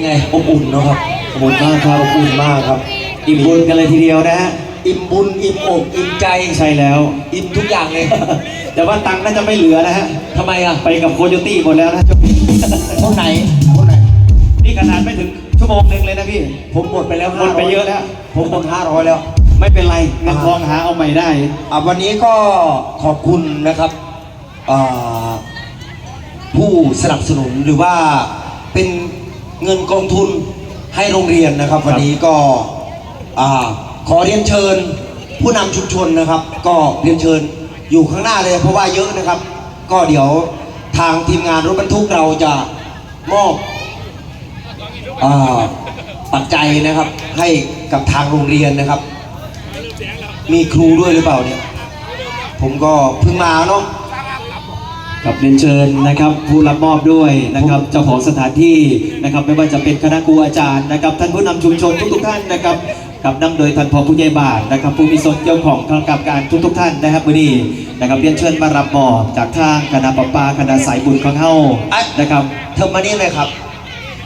ยังไงอบอุ่นเนาะครับขอบคุณมากครับอบอุ่นมากครับ อิ่มบุญกันเลยทีเดียวนะฮะอิ่มบุญอิ่มอกอิ่มใจใช่แล้ว อิ่มทุกอย่างเลย แต่ว่าตังค์น่าจะไม่เหลือนะฮะทำไมอะไปกับโคโยตี้หมดแล้วนะช่วงนี้คนไหนคนไหนนี่ขนาดไม่ถึงชั่วโมงหนึ่งเลยนะพี่ ผมหมดไปแล้วหมดไปเยอะแล้ว ผมหมดห้าร้อยแล้ว ไม่เป็นไรเงินทองหาเอาใหม่ได้อะวันนี้ก็ขอบคุณนะครับอ่าผู้สนับสนุนหรือว่าเป็น เงินกองทุนให้โรงเรียนนะครับ วันนี้ก็อ่าขอเรียนเชิญผู้นำชุมชนนะครับ ก็เรียนเชิญอยู่ข้างหน้าเลยเพราะว่าเยอะนะครับ ก็เดี๋ยวทางทีมงานรถบรรทุกเราจะมอบอ่าปัจจัยนะครับให้กับทางโรงเรียนนะครับ มีครูด้วยหรือเปล่าเนี่ย ผมก็เพิ่งมาเนาะ กับเรียนเชิญนะครับผู้รับมอบด้วยนะครับเจ้าของสถานที่นะครับไม่ว่าจะเป็นคณะครูอาจารย์นะครับท่านผู้นำชุมชนทุกๆท่านนะครับกับนำโดยท่านพอผู้ใหญ่บ้านนะครับ ผู้มีส่วนเกี่ยวของทางกับการทุก ๆ ท่านนะครับวันนี้นะครับเรียนเชิญมารับมอบจากทางคณะประปาคณะสายบุญของเฮานะครับเธอมานี่เลยครับ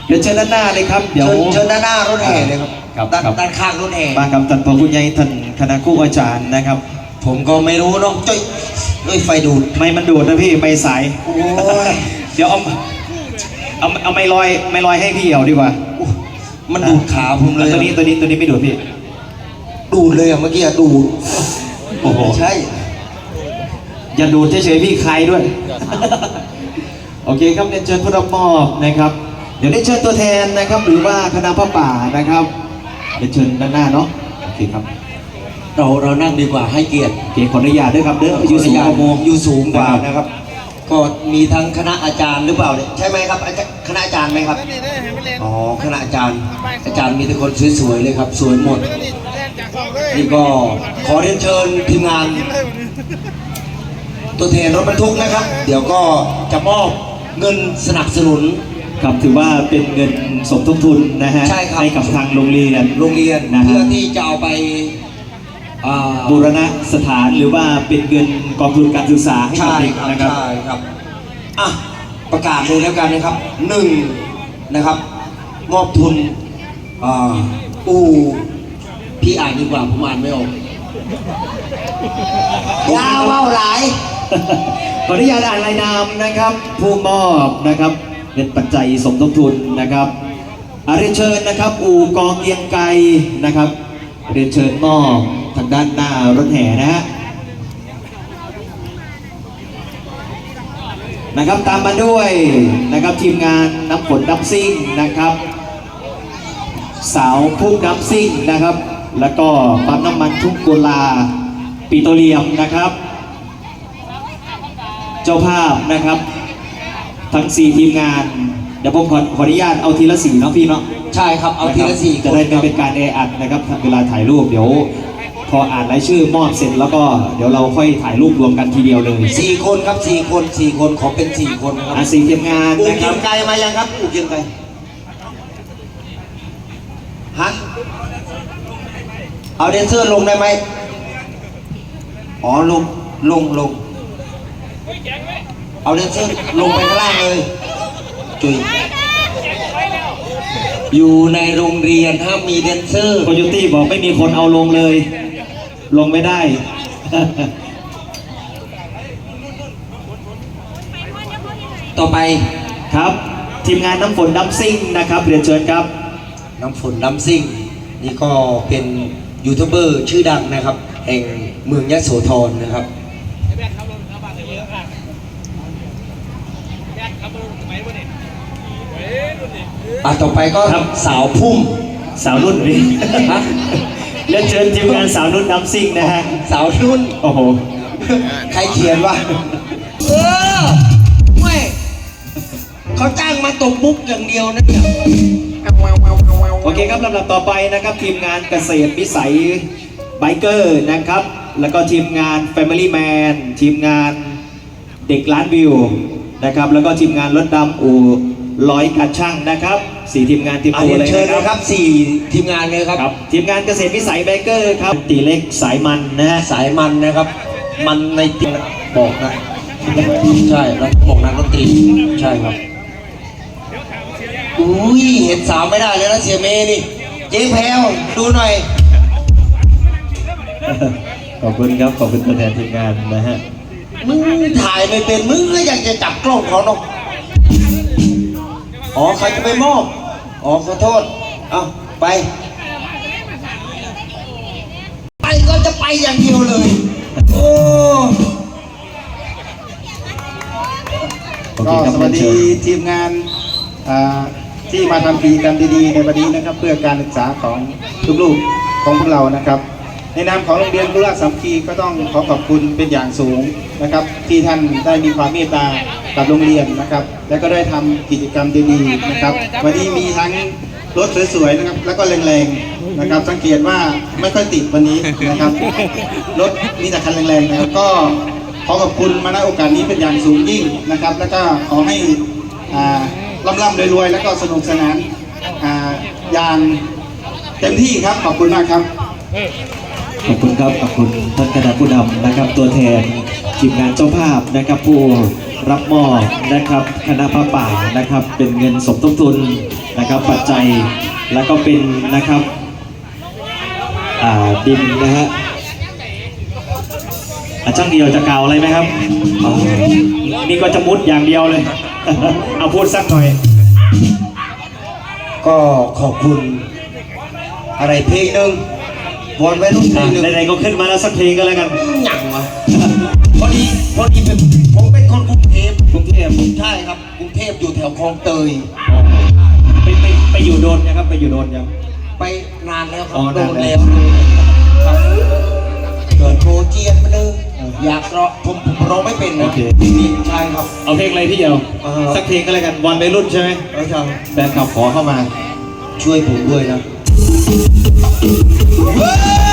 เรียนเชิญด้านหน้าเลยครับเดี๋ยวเชิญเชิญด้านหน้ารถแห่เลยครับครับด้านครับด้านข้างรถแห่มากับท่านพอผู้ใหญ่ท่านคณะครูอาจารย์นะครับ ผมก็ไม่รู้เนาะจ้อยเอ้ยไฟดูด ไม่มันดูดนะพี่ไม่สาย โอ้ย เดี๋ยวเอาเอาเอาไม่ลอยไม่ลอยให้พี่เอาดีกว่ามันดูดขาผมเลยตัวนี้ตัวนี้ตัวนี้ไม่ดูดพี่ ดูดเลยอะเมื่อกี้อะดูดโอ้โหใช่ อย่าดูดเฉยๆพี่ใครด้วย โอเคครับเรียนเชิญผู้รับมอบนะครับ เดี๋ยวได้เชิญตัวแทนนะครับ หรือว่าคณะพระป่านะครับเรียนเชิญด้านหน้าเนาะโอเคครับ เราเรานั่งดีกว่าให้เกียรติโอเคขออนุญาตด้วยครับเด้อออยู่ยู่สูสูงงกว่าโมงอยู่สูงกว่านะครับ ก็มีทั้งคณะอาจารย์หรือเปล่าเนี่ยใช่ไหมครับอาจารย์คณะอาจารย์ไหมครับอ๋อคณะอาจารย์ อาจารย์มีแต่คนสวยๆเลยครับ สวยหมดนี่ก็ขอเรียนเชิญทีมงาน ตัวแทนรถบรรทุกนะครับ เดี๋ยวก็จะมอบเงินสนับสนุนครับถือว่าเป็นเงินสมทบทุนนะฮะใช่ครับให้กับทางโรงเรียนโรงเรียนนะฮะเพื่อที่จะเอาไปอ่า บูรณะสถานหรือว่าเป็นเงินกองทุนการศึกษาให้กับใช่เด็กครับนะครับ ใช่ครับอะประกาศเลยแล้วกันนะครับหนึ่งนะครับ มอบทุนอ่าอูพี่อ่านดีกว่าผมอ่านไม่ออกยาวเล่าหลาย ขออนุญาตอ่านรายนามนะครับ ผู้มอบนะครับเป็นปัจจัยสมทบทุนนะครับอาเรียนเชิญนะครับ อู่กองเกียงไกรนะครับเรียนเชิญมอบทางด้านหน้ารถแห่นะฮะนะครับตามมาด้วยนะครับทีมงานน้ำฝนน้ำซิ่งนะครับ สาวพุ่งน้ำซิ่งนะครับ แล้วก็ปั๊มน้ำมันทุ่งกุลาปิโตรเลียมนะครับ เจ้าภาพนะครับ ทั้ง 4 ทีมงาน เดี๋ยวผมขอขออนุญาตเอาทีละสีเนาะพี่เนาะใช่ครับเอาทีละสี่จะได้ไม่เป็นการแออัดนะครับเวลาถ่ายรูปเดี๋ยว พออ่านรายชื่อมอบเสร็จแล้วก็เดี๋ยวเราค่อยถ่ายรูปรวมกันทีเดียวเลยสี่คนครับสี่คนสี่คนขอเป็นสี่คนนะครับอาสีทีมงานอูนะคเกีรัยบงไกลมายังครับอูเกียงไกลฮะเอาเดนเซอร์ลงได้ไหมอ๋อลงลงลงเอาเดนเซอร์ลงไปข้างล่างเลยจุยอยู่ในโรงเรียนถ้ามมีแดนเซอร์ โคโยตี้บอกไม่มีคนเอาลงเลย ลงไม่ได้ ต่อไปครับ ทีมงานน้ำฝนน้ำซิ่งนะครับเรียนเชิญครับ น้ำฝนน้ำซิ่ง นี่ก็เป็นยูทูบเบอร์ชื่อดังนะครับ แห่งเมืองยะโสธรนะครับ อะต่อไปก็ครับสาวพุ่ม สาวนุ่นนี่ฮะ เรียนเชิญทีมงานสาวนุ่นน้ำซิ่งนะฮะ สาวนุ่น โอ้โห ใครเขียนวะเออไม่เขาจ้างมาตบมุกอย่างเดียวนะเนี่ยโอเคครับลำดับต่อไปนะครับทีมงานเกษตรวิสัยไบเกอร์นะครับ แล้วก็ทีมงาน Family Man ทีมงานเด็กล้านวิวนะครับ แล้วก็ทีมงานรถดำอู่ร้อยการช่างนะครับ สี่ทีมงานทีมอะโอเรียนเลยเชิญนะนะคครับรับสี่ทีมงานเลยครับ ครับ ทีมงานเกษตรวิสัยไบเกอร์ครับตีเล็กสายมันนะฮะสายมันนะครับ มันในติบอกนะ ใช่แล้วบอกนักดนตรีใช่ครับอุ้ยเห็นสาวไม่ได้เลยนะเสียเมย์นี่ เจ๊แพลวดูหน่อย ขอบคุณครับขอบคุณตัวแทนทีมงานนะฮะ มึงถ่ายไม่เป็นมึงก็อยากจะจับกล้องเขาเนาะ อ๋อใครจะไปมอบ อ๋อขอโทษ เอาไป ไปก็จะไปอย่างเดียวเลย โอ้โอเคก็ครับสวัสเรียนเชิดีญทีมงานอ่าที่มาทำกิจกรรมดีๆในวันนี้นะครับ เพื่อการศึกษาของลูกๆของพวกเรานะครับ ในนามของโรงเรียนกุลาสัมคีก็ต้องขอขอบคุณเป็นอย่างสูงนะครับ ที่ท่านได้มีความเมตตากับโรงเรียนนะครับ และก็ได้ทำกิจกรรมดีๆนะครับ วันนี้มีทั้งรถสวยๆนะครับ แล้วก็แรงๆนะครับ สังเกตว่าไม่ค่อยติดวันนี้นะครับ รถมีแต่คันแรงๆนะครับก็ขอขอบคุณมาณโอกาสนี้เป็นอย่างสูงยิ่งนะครับ แล้วก็ขอให้อ่าร่ำๆรวยๆแล้วก็สนุกสนานออย่างเต็มที่ครับขอบคุณมากครับ ขอบคุณครับขอบคุณท่านคณะผู้นำนะครับตัวแทนทีมงานเจ้าภาพนะครับผู้รับมอบนะครับคณะพระป่านะครับ เป็นเงินสมทบทุนนะครับ ปัจจัยแล้วก็เป็นนะครับดินนะฮะอะช่างเดียวจะกล่าวอะไรไหมครับ นี่ก็จะมุดอย่างเดียวเลย เอาพูดสักหน่อย ก็ขอบคุณอะไรเพลงหนึ่ง วอนไว้รุ่นเพลงหนึ่งไหนๆก็ขึ้นมาแล้วสักเพลงก็แล้วกันหยังวะพอดีพอดีเป็นผมเป็นคนกรุงเทพกรุงเทพใช่ครับกรุงเทพอยู่แถวคลองเตยไปไปไปอยู่โดนนะครับไปอยู่โดนยังไปนานแล้วครัอ๋บอโดนานนแล้แล้ววครับเกิดโปรเจียนมาเลยอยากร้องผมผมร้องไม่เป็นโอนะเคจริงๆใช่ครับเอาเพลงอะไรพี่เดียวเออสักเพลงก็แล้วกันวันวัยรุ่นใช่ไหมเออครับแฟนคลับขอเข้ามาช่วยผมด้วยนะ เ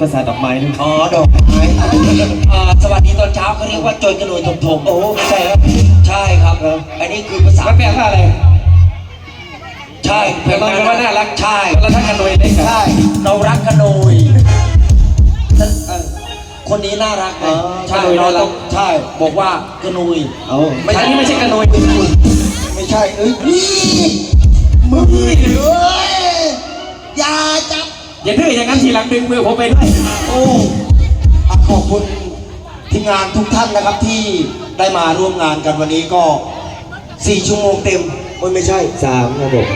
ภาษาดอกไม้นึงอ๋อดอกไม้อ่าสวัสดีตอนเช้าเขาเรียกว่าโจยกระโดดทมทมโอ้ไม่ใช่ครับ ใช่ครับ อันนี้คือภาษามันแปลว่าอะไร ใช่แปลว่าว่าน่ารักใช่แล้วถ้ากันโดยเล็กอะใช่เรารักกระโนยนั่นเออคนนี้น่ารักไหมอ๋อใช่กระโนยเราน่ารัต้อกงใช่บอกว่ากระโนยเอาไม่ใช่อันนี้ไม่ใช่กันโดยไม่ใช่เอ้ยนี่มือเอ้ยอย่าจับ อย่าดื้ออย่างนั้นทีหลังดึงมือผมไปด้วยโอ้อะขอบคุณทีมงานทุกท่านนะครับที่ได้มาร่วมงานกันวันนี้ก็สี่ชั่วโมงเต็มโอ้ยไม่ใช่สามครับผม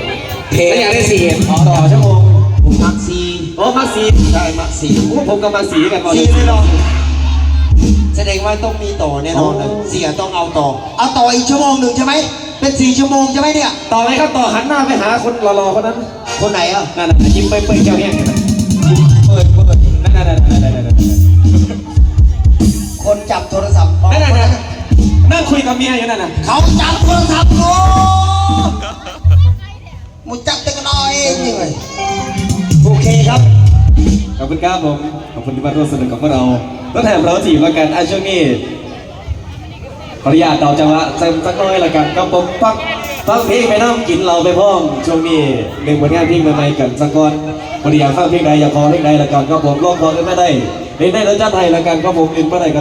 เพลงแล้วอยากได้สี่ต่อชั่วโมงผมมักซีโอ้มาสีใช่มักซีผมก็มาสีกันหมดซีเลยเหรอแสดงว่าต้องมีต่อแน่นอนเลยอ๋อเสียต้องเอาต่อ เอาต่ออีกชั่วโมงหนึ่งใช่ไหมเป็นสี่ชั่วโมงใช่ไหมเนี่ย ต่อไหมครับต่อหันหน้าไปหาคนรอๆคนนั้น คนไหนอะ นั่นน่ะยิ้มเปื่อยๆเจ้าเนี่ย นั่นน่ะนั่นนั่นนั่นคนจับโทรศัพท์นั่นนั่นนั่งคุยกับเมียอยู่นั่นน่ะเขาจับโทรศัพท์กูมุจับแต่กันหน่อยยังไงโอเคครับ ขอบคุณครับผม ขอบคุณที่มาร่วมสนุกกับพวกเราต้องแถมเราจีบแล้วกันอะช่วงนี้ขออนุญาตเดาจังหวะเต็มสักน้อยละกันก็ผมฟัง ฟังเพลงไปน้ำกินเราไปพร้อมช่วงนี้หนึ่งผลงานเพลงใหม่ๆกันสักก้อนบริยากฟังเพลงใดอยากขอเพลงใดละกันก็ผมร้องพอได้ไม่ได้เล่นได้แล้วจ้าไทยละกันก็ผมเล่นเมื่อไหร่ก็